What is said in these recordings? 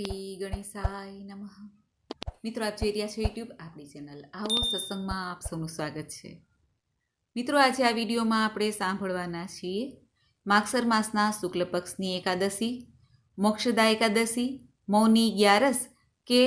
શ્રી ગણેશાય નમઃ. મિત્રો, આપ જોઈ રહ્યા છો યુટ્યુબ, આપણી ચેનલ આવો સત્સંગમાં આપ સૌનું સ્વાગત છે. મિત્રો, આજે આ વિડીયોમાં આપણે સાંભળવાના છીએ માગસર માસના શુક્લ પક્ષની એકાદશી, મોક્ષદા એકાદશી, મૌની ગ્યારસ કે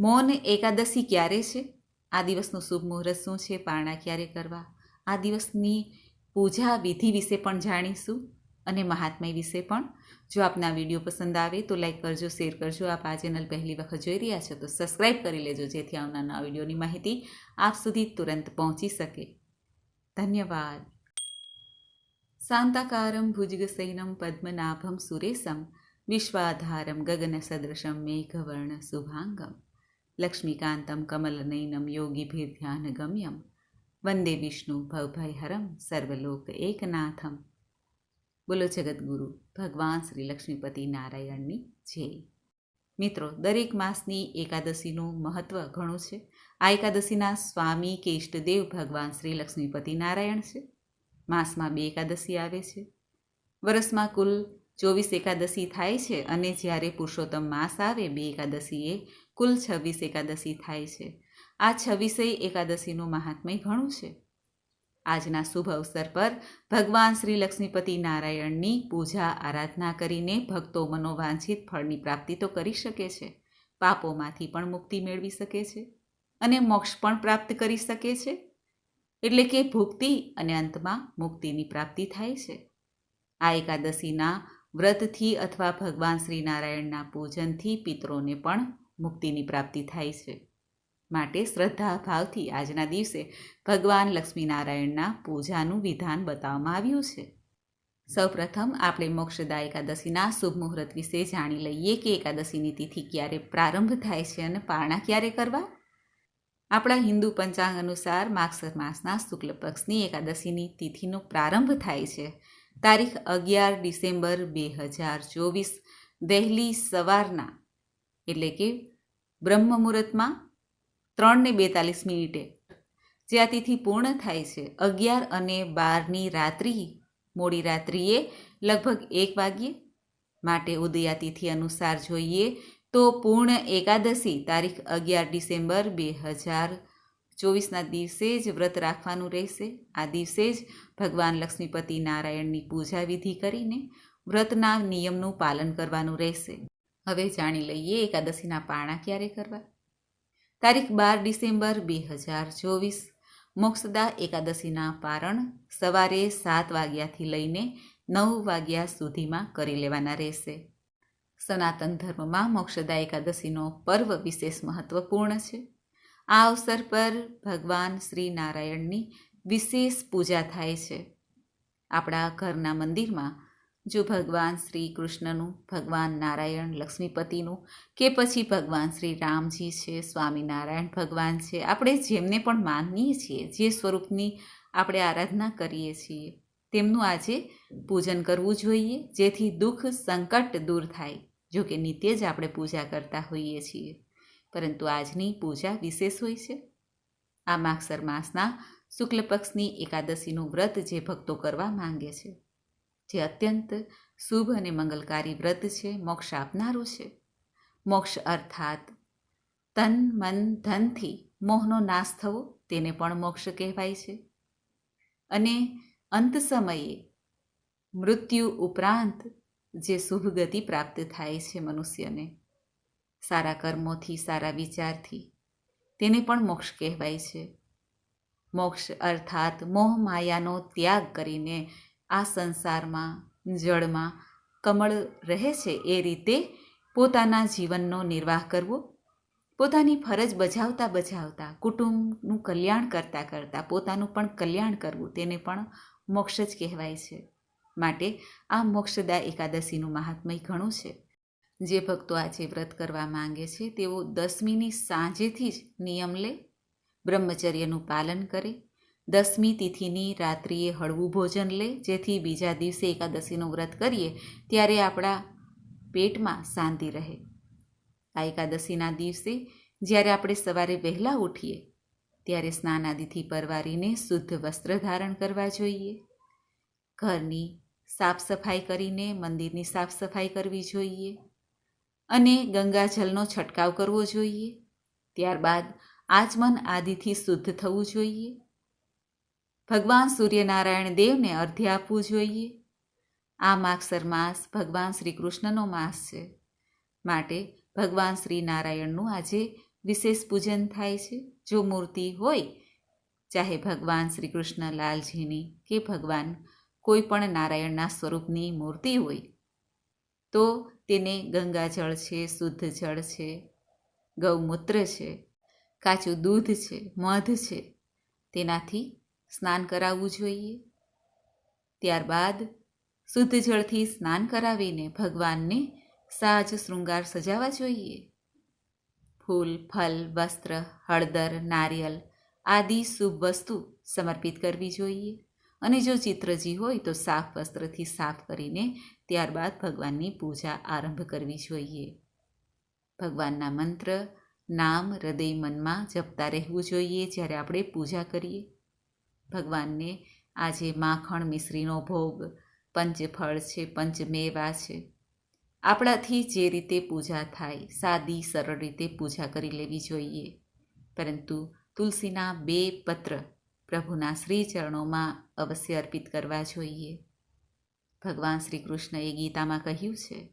મૌન એકાદશી ક્યારે છે? આ દિવસનું શુભ મુહૂર્ત શું છે? પારણા ક્યારે કરવા? આ દિવસની પૂજા વિધિ વિશે પણ જાણીશું. અને મહાત્મય વિશે પણ. જો આપના વીડિયો પસંદ આવે તો લાઈક કરજો, શેર કરજો. આપ આ ચેનલ પહેલી વખત જોઈ રહ્યા છો તો સબસ્ક્રાઈબ કરી લેજો, જેથી આવનારના વિડીયોની માહિતી આપ સુધી તુરંત પહોંચી શકે. ધન્યવાદ. શાંતાકારમ ભુજગસૈનમ પદ્મનાભમ સુરેશમ, વિશ્વાધારમ ગગનસદૃશમ મેઘવર્ણ શુભાંગમ, લક્ષ્મીકાંતમ કમલનયનમ યોગીભિર્ધ્યાન ગમ્યમ વંદે વિષ્ણુ ભવભયહરમ, સર્વલોક એકનાથમ. બોલો જગતગુરુ ભગવાન શ્રી લક્ષ્મીપતિ નારાયણની જય. મિત્રો, દરેક માસની એકાદશીનું મહત્ત્વ ઘણું છે. આ એકાદશીના સ્વામી કે ઇષ્ટદેવ ભગવાન શ્રી લક્ષ્મીપતિ નારાયણ છે. માસમાં બે એકાદશી આવે છે. વર્ષમાં કુલ ચોવીસ એકાદશી થાય છે અને જ્યારે પુરુષોત્તમ માસ આવે, બે એકાદશીએ કુલ છવ્વીસ એકાદશી થાય છે. આ છવ્વીસેય એકાદશીનું મહાત્મય ઘણું છે. આજના શુભ અવસર પર ભગવાન શ્રી લક્ષ્મીપતિ નારાયણની પૂજા, આરાધના કરીને ભક્તો મનોવાંછિત ફળની પ્રાપ્તિ તો કરી શકે છે. પાપોમાંથી પણ મુક્તિ મેળવી શકે છે અને મોક્ષ પણ પ્રાપ્ત કરી શકે છે. એટલે કે ભુક્તિ અને અંતમાં મુક્તિની પ્રાપ્તિ થાય છે. આ એકાદશીના વ્રતથી અથવા ભગવાન શ્રી નારાયણના પૂજનથી પિત્રોને પણ મુક્તિની પ્રાપ્તિ થાય છે. માટે શ્રદ્ધા ભાવથી આજના દિવસે ભગવાન લક્ષ્મીનારાયણના પૂજાનું વિધાન બતાવવામાં આવ્યું છે. સૌપ્રથમ આપણે મોક્ષદા એકાદશીના શુભ મુહૂર્ત વિશે જાણી લઈએ કે એકાદશીની તિથિ ક્યારે પ્રારંભ થાય છે અને પારણા ક્યારે કરવા? આપણા હિન્દુ પંચાંગ અનુસાર માગસર માસના શુક્લ પક્ષની એકાદશીની તિથિનો પ્રારંભ થાય છે. તારીખ અગિયાર ડિસેમ્બર બે હજાર ચોવીસ, વહેલી સવારના, એટલે કે બ્રહ્મ મુહૂર્તમાં ત્રણ ને બેતાલીસ મિનિટે. જે આ તિથિ પૂર્ણ થાય છે, અગિયાર અને બારની રાત્રિ, મોડી રાત્રિએ લગભગ એક વાગ્યે. માટે ઉદયા તિથિ અનુસાર જોઈએ તો પૂર્ણ એકાદશી તારીખ અગિયાર ડિસેમ્બર બે હજાર ચોવીસના દિવસે જ વ્રત રાખવાનું રહેશે. આ દિવસે જ ભગવાન લક્ષ્મીપતિ નારાયણની પૂજા વિધિ કરીને વ્રતના નિયમનું પાલન કરવાનું રહેશે. હવે જાણી લઈએ એકાદશીના પારણા ક્યારે કરવા? તારીખ બાર ડિસેમ્બર બે હજાર ચોવીસ, મોક્ષદા એકાદશીના પારણ સવારે સાત વાગ્યાથી લઈને નવ વાગ્યા સુધીમાં કરી લેવાના રહેશે. સનાતન ધર્મમાં મોક્ષદા એકાદશીનો પર્વ વિશેષ મહત્વપૂર્ણ છે. આ અવસર પર ભગવાન શ્રી નારાયણની વિશેષ પૂજા થાય છે. આપણા ઘરના મંદિરમાં જો ભગવાન શ્રી કૃષ્ણનું, ભગવાન નારાયણ લક્ષ્મીપતિનું કે પછી ભગવાન શ્રી રામજી છે, સ્વામિનારાયણ ભગવાન છે, આપણે જેમને પણ માનીએ છીએ, જે સ્વરૂપની આપણે આરાધના કરીએ છીએ, તેમનું આજે પૂજન કરવું જોઈએ, જેથી દુઃખ, સંકટ દૂર થાય, જો કે નિત્ય જ આપણે પૂજા કરતા હોઈએ છીએ. પરંતુ આજની પૂજા વિશેષ હોય છે. આ માગસર માસના શુક્લ પક્ષની એકાદશીનું વ્રત જે ભક્તો કરવા માંગે છે. જે અત્યંત શુભ અને મંગલકારી વ્રત છે, મોક્ષ આપનારું છે. મોક્ષ અર્થાત તન, મન, ધનથી મોહનો નાશ થવો, તેને પણ મોક્ષ કહેવાય છે. અને અંત સમયે મૃત્યુ ઉપરાંત જે શુભ ગતિ પ્રાપ્ત થાય છે મનુષ્યને, સારા કર્મોથી, સારા વિચારથી, તેને પણ મોક્ષ કહેવાય છે. મોક્ષ અર્થાત મોહ માયાનો ત્યાગ કરીને આ સંસારમાં, જળમાં કમળ રહે છે એ રીતે પોતાના જીવનનો નિર્વાહ કરવો, પોતાની ફરજ બજાવતા બજાવતા, કુટુંબનું કલ્યાણ કરતાં કરતાં, પોતાનું પણ કલ્યાણ કરવું, તેને પણ મોક્ષ જ કહેવાય છે. માટે આ મોક્ષદા એકાદશીનું મહાત્મય ઘણું છે. જે ભક્તો આજે વ્રત કરવા માંગે છે, તેઓ દસમીની સાંજેથી જ નિયમ લે, બ્રહ્મચર્યનું પાલન કરે દસમી તિથિની રાત્રિએ હળવું ભોજન લે, જેથી બીજા દિવસે એકાદશીનું વ્રત કરીએ, ત્યારે આપણા પેટમાં શાંતિ રહે. આ એકાદશીના દિવસે જ્યારે આપણે સવારે વહેલા ઉઠીએ, ત્યારે સ્નાન આદિથી પરવારીને શુદ્ધ વસ્ત્ર ધારણ કરવા જોઈએ. ઘરની સાફ સફાઈ કરીને મંદિરની સાફ સફાઈ કરવી જોઈએ અને ગંગાજલનો છંટકાવ કરવો જોઈએ. ત્યારબાદ આચમન આદિથી શુદ્ધ થવું જોઈએ. ભગવાન સૂર્યનારાયણ દેવને અર્ધ્ય આપવું જોઈએ. આ માગસર માસ ભગવાન શ્રી કૃષ્ણનો માસ છે. માટે ભગવાન શ્રી નારાયણનું આજે વિશેષ પૂજન થાય છે. જો મૂર્તિ હોય, ચાહે ભગવાન શ્રી કૃષ્ણ લાલજીની કે ભગવાન કોઈ પણ નારાયણના સ્વરૂપની મૂર્તિ હોય, તો તેને ગંગાજળ છે, શુદ્ધ જળ છે, ગૌમૂત્ર છે, કાચું દૂધ છે, મધ છે, તેનાથી સ્નાન કરાવવું જોઈએ. ત્યારબાદ શુદ્ધ જળથી સ્નાન કરાવીને ભગવાનને સાજ શૃંગાર સજાવવા જોઈએ. ફૂલ, ફલ, વસ્ત્ર, હળદર, નારિયેલ આદિ શુભ વસ્તુ સમર્પિત કરવી જોઈએ. અને જો ચિત્રજી હોય તો સાફ વસ્ત્રથી સાફ કરીને ત્યારબાદ ભગવાનની પૂજા આરંભ કરવી જોઈએ. ભગવાનના મંત્ર નામ હૃદય મનમાં જપતા રહેવું જોઈએ જ્યારે આપણે પૂજા કરીએ. ભગવાનને આજે માખણ મિશ્રીનો ભોગ, પંચફળ છે, પંચમેવા છે. આપણાથી જે રીતે પૂજા થાય, સાદી સરળ રીતે પૂજા કરી લેવી જોઈએ. પરંતુ તુલસીના બે પત્ર પ્રભુના શ્રી ચરણોમાં અવશ્ય અર્પિત કરવા જોઈએ. ભગવાન શ્રી કૃષ્ણએ ગીતામાં કહ્યું છે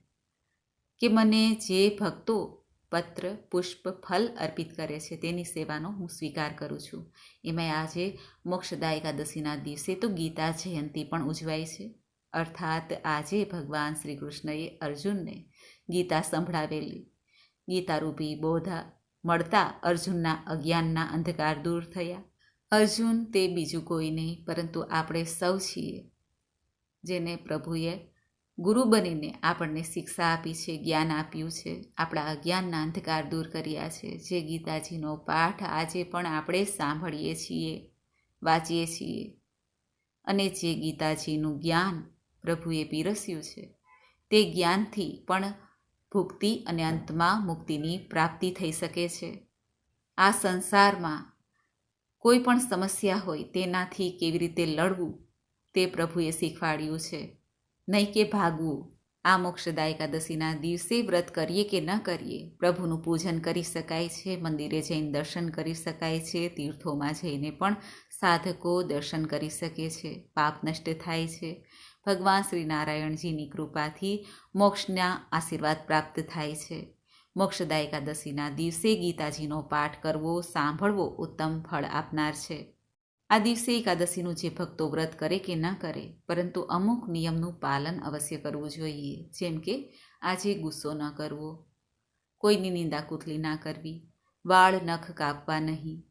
કે, મને જે ભક્તો પત્ર, પુષ્પ, ફલ અર્પિત કરે છે. તેની સેવાનો હું સ્વીકાર કરું છું. એમાં આજે મોક્ષદા એકાદશીના દિવસે તો ગીતા જયંતી પણ ઉજવાય છે. અર્થાત આજે ભગવાન શ્રી કૃષ્ણએ અર્જુનને ગીતા સંભળાવેલી. ગીતારૂપી બોધા મળતા અર્જુનના અજ્ઞાનના અંધકાર દૂર થયા. અર્જુન તે બીજું કોઈ નહીં, પરંતુ આપણે સૌ છીએ. જેને પ્રભુએ ગુરુ બનીને આપણને શિક્ષા આપી છે, જ્ઞાન આપ્યું છે. આપણા અજ્ઞાનના અંધકાર દૂર કર્યા છે. જે ગીતાજીનો પાઠ આજે પણ આપણે સાંભળીએ છીએ, વાંચીએ છીએ. અને જે ગીતાજીનું જ્ઞાન પ્રભુએ પીરસ્યું છે, તે જ્ઞાનથી પણ ભુક્તિ અને અંતમાં મુક્તિની પ્રાપ્તિ થઈ શકે છે. આ સંસારમાં કોઈ પણ સમસ્યા હોય તેનાથી કેવી રીતે લડવું, તે પ્રભુએ શીખવાડ્યું છે. નહીં કે ભાગવું. આ મોક્ષદા એકાદશીના દિવસે વ્રત કરીએ કે ન કરીએ? પ્રભુનું પૂજન કરી શકાય છે, મંદિરે જઈને દર્શન કરી શકાય છે, તીર્થોમાં જઈને પણ સાધકો દર્શન કરી શકે છે, પાપ નષ્ટ થાય છે. ભગવાન શ્રી નારાયણજીની કૃપાથી મોક્ષના આશીર્વાદ પ્રાપ્ત થાય છે. મોક્ષદા એકાદશીના દિવસે ગીતાજીનો પાઠ કરવો, સાંભળવો ઉત્તમ ફળ આપનાર છે. આ દિવસે એકાદશીનું જે ભક્તો વ્રત કરે કે ન કરે, પરંતુ અમુક નિયમનું પાલન અવશ્ય કરવું જોઈએ. જેમ કે, આજે ગુસ્સો ન કરવો, કોઈની નિંદા કુથલી ના કરવી, વાળ નખ કાપવા નહીં.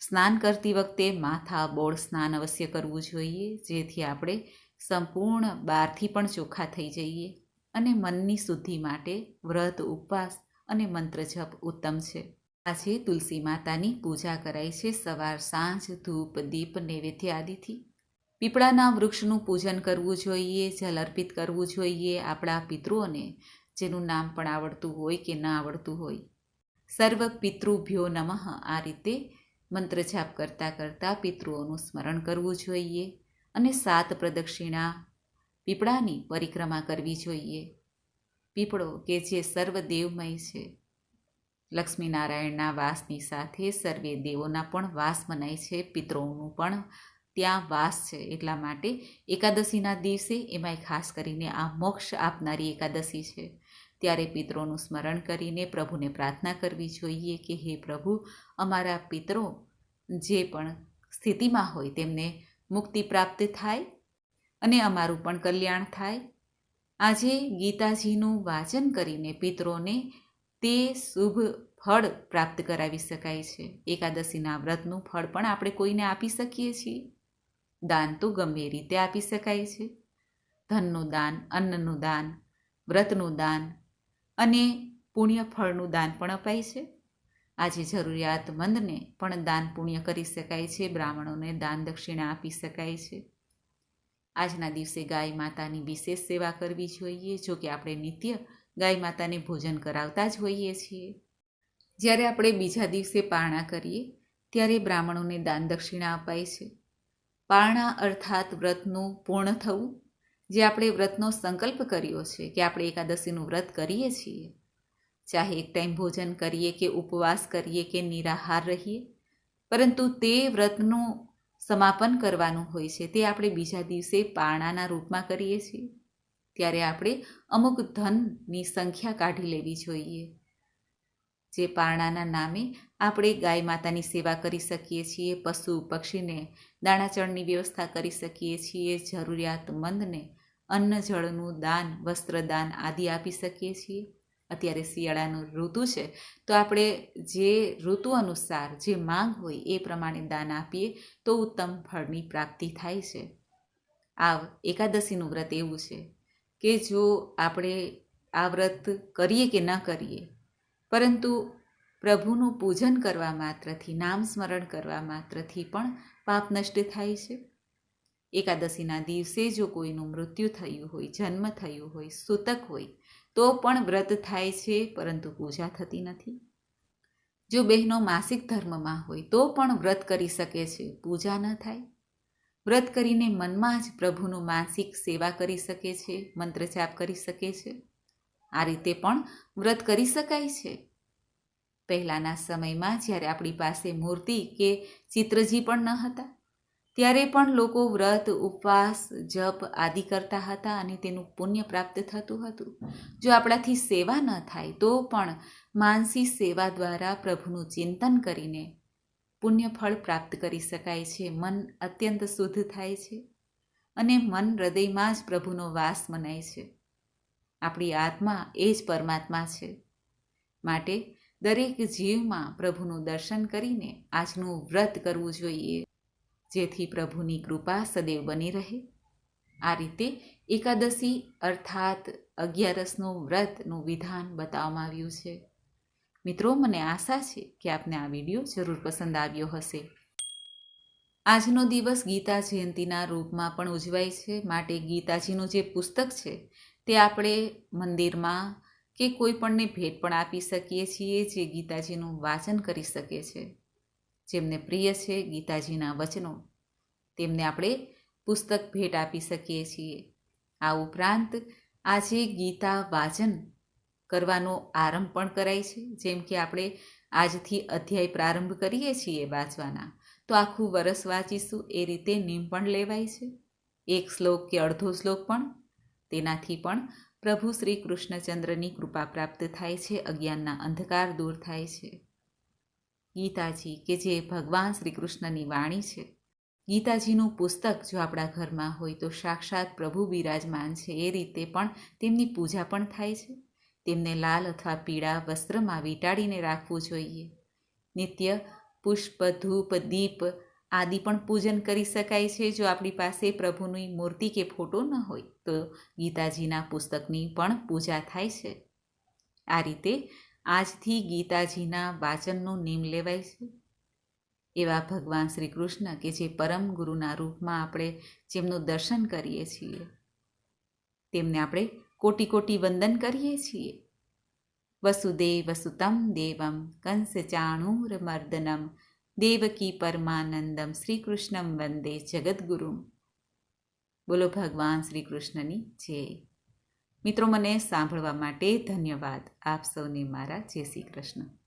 સ્નાન કરતી વખતે માથા, બોળ સ્નાન અવશ્ય કરવું જોઈએ, જેથી આપણે સંપૂર્ણ બહારથી પણ ચોખ્ખા થઈ જઈએ અને મનની શુદ્ધિ માટે વ્રત, ઉપવાસ અને મંત્ર જપ ઉત્તમ છે. આજે તુલસી માતાની પૂજા કરાય છે. સવાર સાંજ ધૂપ દીપ નૈવેદ્ય આદિથી. પીપળાના વૃક્ષનું પૂજન કરવું જોઈએ, જલ અર્પિત કરવું જોઈએ આપણા પિતૃઓને, જેનું નામ પણ આવડતું હોય કે ન આવડતું હોય. સર્વ પિતૃભ્યો નમઃ. આ રીતે મંત્ર જાપ કરતાં કરતાં પિતૃઓનું સ્મરણ કરવું જોઈએ અને સાત પ્રદક્ષિણા પીપળાની પરિક્રમા કરવી જોઈએ. પીપળો કે જે સર્વ દેવમય છે. લક્ષ્મીનારાયણના વાસની સાથે સર્વે દેવોના પણ વાસ મનાય છે, પિતૃઓનું પણ ત્યાં વાસ છે. એટલા માટે એકાદશીના દિવસે એમાંય ખાસ કરીને આ મોક્ષ આપનારી એકાદશી છે. ત્યારે પિતરોનું સ્મરણ કરીને પ્રભુને પ્રાર્થના કરવી જોઈએ કે, હે પ્રભુ, અમારા પિતરો જે પણ સ્થિતિમાં હોય તેમને મુક્તિ પ્રાપ્ત થાય અને અમારું પણ કલ્યાણ થાય. આજે ગીતાજીનું વાચન કરીને પિતરોને તે શુભ ફળ પ્રાપ્ત કરાવી શકાય છે. એકાદશીના વ્રતનું ફળ પણ આપણે કોઈને આપી શકીએ છીએ. દાન તો ગમે રીતે આપી શકાય છે. ધનનું દાન, અન્નનું દાન, વ્રતનું દાન અને પુણ્ય ફળનું દાન પણ અપાય છે. આજે જરૂરિયાતમંદને પણ દાન પુણ્ય કરી શકાય છે. બ્રાહ્મણોને દાન દક્ષિણા આપી શકાય છે. આજના દિવસે ગાય માતાની વિશેષ સેવા કરવી જોઈએ. જો કે આપણે નિત્ય ગાય માતાને ભોજન કરાવતા જ હોઈએ છીએ. જ્યારે આપણે બીજા દિવસે પારણા કરીએ, ત્યારે બ્રાહ્મણોને દાન દક્ષિણા અપાય છે. પારણા અર્થાત વ્રતનું પૂર્ણ થવું, જે આપણે વ્રતનો સંકલ્પ કર્યો છે કે આપણે એકાદશીનું વ્રત કરીએ છીએ. ચાહે એક ટાઈમ ભોજન કરીએ કે ઉપવાસ કરીએ કે નિરાહાર રહીએ, પરંતુ તે વ્રતનું સમાપન કરવાનું હોય છે. તે આપણે બીજા દિવસે પારણાના રૂપમાં કરીએ છીએ. ત્યારે આપણે અમુક ધનની સંખ્યા કાઢી લેવી જોઈએ. જે પારણાના નામે આપણે ગાય માતાની સેવા કરી શકીએ છીએ, પશુ પક્ષીને દાણાચળની વ્યવસ્થા કરી શકીએ છીએ, જરૂરિયાતમંદને અન્ન જળનું દાન, વસ્ત્રદાન આદિ આપી શકીએ છીએ. અત્યારે શિયાળાનું ઋતુ છે, તો આપણે જે ઋતુ અનુસાર જે માંગ હોય એ પ્રમાણે દાન આપીએ તો ઉત્તમ ફળની પ્રાપ્તિ થાય છે. આ એકાદશીનું વ્રત એવું છે. કે જો આપણે આ વ્રત કરીએ કે ન કરીએ, પરંતુ પ્રભુનું પૂજન કરવા માત્રથી, નામ સ્મરણ કરવા માત્રથી પણ પાપ નષ્ટ થાય છે? એકાદશીના દિવસે જો કોઈનું મૃત્યુ થયું હોય, જન્મ થયું હોય, સૂતક હોય, તો પણ વ્રત થાય છે, પરંતુ પૂજા થતી નથી. જો બહેનો માસિક ધર્મમાં હોય, તો પણ વ્રત કરી શકે છે, પૂજા ન થાય. વ્રત કરીને મનમાં જ પ્રભુનું માનસિક સેવા કરી શકે છે, મંત્રજાપ કરી શકે છે. આ રીતે પણ વ્રત કરી શકાય છે. પહેલાંના સમયમાં જ્યારે આપણી પાસે મૂર્તિ કે ચિત્રજી પણ ન હતા, ત્યારે પણ લોકો વ્રત, ઉપવાસ, જપ આદિ કરતા હતા અને તેનું પુણ્ય પ્રાપ્ત થતું હતું. જો આપણાથી સેવા ન થાય, તો પણ માનસી સેવા દ્વારા પ્રભુનું ચિંતન કરીને પુણ્ય ફળ પ્રાપ્ત કરી શકાય છે. મન અત્યંત શુદ્ધ થાય છે અને મન હૃદયમાં જ પ્રભુનો વાસ મનાય છે. આપણી આત્મા એ જ પરમાત્મા છે. માટે દરેક જીવમાં પ્રભુનું દર્શન કરીને આજનું વ્રત કરવું જોઈએ. જેથી પ્રભુની કૃપા સદૈવ બની રહે. આ રીતે એકાદશી અર્થાત અગિયારસનું વ્રતનું વિધાન બતાવવામાં આવ્યું છે. મિત્રો, મને આશા છે કે આપને આ વીડિયો જરૂર પસંદ આવ્યો હશે. આજનો દિવસ ગીતા જયંતિના રૂપમાં પણ ઉજવાય છે. માટે ગીતાજીનું જે પુસ્તક છે, તે આપણે મંદિરમાં કે કોઈ પણને ભેટ પણ આપી શકીએ છીએ, જે ગીતાજીનું વાચન કરી શકે છે. જેમને પ્રિય છે ગીતાજીના વચનો, તેમને આપણે પુસ્તક ભેટ આપી શકીએ છીએ. આ ઉપરાંત આજે ગીતા વાચન કરવાનો આરંભ પણ કરાય છે. જેમ કે આપણે આજથી અધ્યાય પ્રારંભ કરીએ છીએ વાંચવાના. તો આખું વરસ વાંચીશું, એ રીતે નિમ પણ લેવાય છે. એક શ્લોક કે અડધો શ્લોક પણ. તેનાથી પણ પ્રભુ શ્રી કૃષ્ણચંદ્રની કૃપા પ્રાપ્ત થાય છે, અજ્ઞાનના અંધકાર દૂર થાય છે. ગીતાજી કે જે ભગવાન શ્રી કૃષ્ણની વાણી છે. ગીતાજીનું પુસ્તક જો આપણા ઘરમાં હોય તો સાક્ષાત પ્રભુ બિરાજમાન છે, એ રીતે પણ તેમની પૂજા પણ થાય છે. તેમને લાલ અથવા પીળા વસ્ત્રમાં વીંટાળીને રાખવું જોઈએ. નિત્ય, પુષ્પ, ધૂપ, દીપ આદિ પણ પૂજન કરી શકાય છે જો આપણી પાસે પ્રભુની મૂર્તિ કે ફોટો ન હોય, તો ગીતાજીના પુસ્તકની પણ પૂજા થાય છે. આ રીતે આજથી ગીતાજીના વાચનનું નિમ લેવાય છે. એવા ભગવાન શ્રી કૃષ્ણ કે જે પરમ ગુરુના રૂપમાં આપણે જેમનું દર્શન કરીએ છીએ, તેમને આપણે કોટી કોટી વંદન કરીએ છીએ. વસુદેવ વસુતમ દેવમ, કંસ ચાણૂર મર્દનમ, દેવકી પરમાનંદમ શ્રી કૃષ્ણમ વંદે જગદગુરુમ. બોલો ભગવાન શ્રી કૃષ્ણની જય. મિત્રો, મને સાંભળવા માટે ધન્યવાદ. આપ સૌને મારા જય શ્રી કૃષ્ણ.